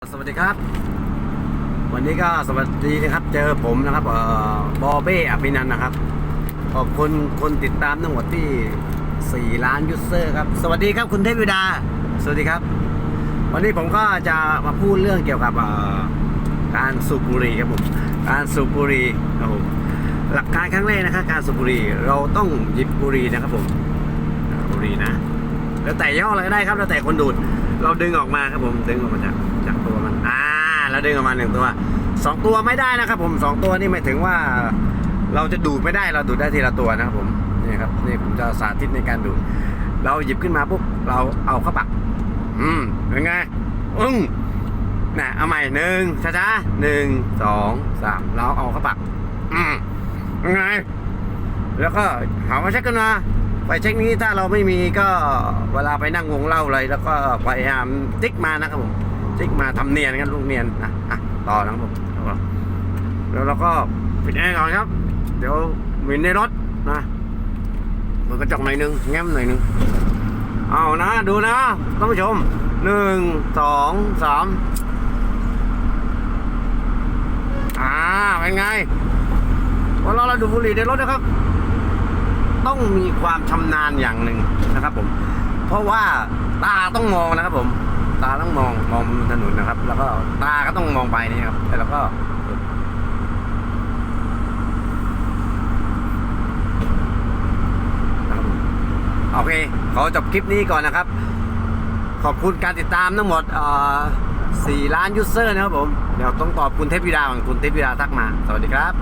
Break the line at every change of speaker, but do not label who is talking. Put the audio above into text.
สวัสดีครับ วันนี้ก็สวัสดีนะครับ เจอผมนะครับเอ่อบอเบ้อภินันนะครับขอบคุณคนติดตามทั้งหมดที่ 4 ล้านยูเซอร์ครับ สวัสดีครับคุณเทพวิดา สวัสดีครับ วันนี้ผมก็จะมาพูดเรื่องเกี่ยวกับเอ่อการสูบบุหรี่ครับผมการสูบบุหรี่ครับผมหลักการครั้งแรกนะครับการสูบบุหรี่เราต้องหยิบบุหรี่นะครับผมบุหรี่นะแล้วแต่ย่ห้ออะไรก็ได้ครับแล้วแต่คนดูด เราดึงออกมาครับผมดึงออกมาจากจากตัวมันอ่าแล้วดึงออกมาหนึ่งตัวสองตัวไม่ได้นะครับ ผมสองตัวนี่หมายถึงว่า เราจะดูดไม่ได้เราดูดได้ทีละตัวนะครับผมนี่ครับนี่ผมจะสาธิตในการดูดเราหยิบขึ้นมาปุ๊บเราเอาเข้าปากอืมเป็นไงอึ้งน่ะเอาใหม่หนึ่งช้าๆหนึ่งสองสามเราเอาเข้าปากอืมเป็นไงแล้วก็หามาเช็คกันนะ ไปเช็คนี้ถ้าเราไม่มีก็เวลาไปนั่งวงเล่าอะไรแล้วก็พยายามติ๊กมานะครับผมติ๊กมาทำเนียนกันลูกเนียนนะอะต่อนะครับผมแล้วเราก็ปิดแอร์ก่อนครับ เดี๋ยวมินในรถนะเปิดกระจกหน่อยนึงแง้มหน่อยนึงเอานะดูนะท่านผู้ชมหนึ่งสองสามอ่าเป็นไงวันเวลาเราดูบุหรี่ในรถนะครับ ต้องมีความชำนาญอย่างหนึ่งนะครับ ผม เพราะว่าตาต้องมองนะครับ ผม ตาต้องมองมองบนถนนนะครับ แล้วก็ตาก็ต้องมองไปนี่ครับแล้วก็โอเค ขอจบคลิปนี้ก่อนนะครับ ขอบคุณการติดตามทั้งหมดเอ่อ4ล้านยูเซอร์นะครับผม เดี๋ยวต้องตอบคุณเทพวิดาของคุณเทพวิดาทักมา สวัสดีครับ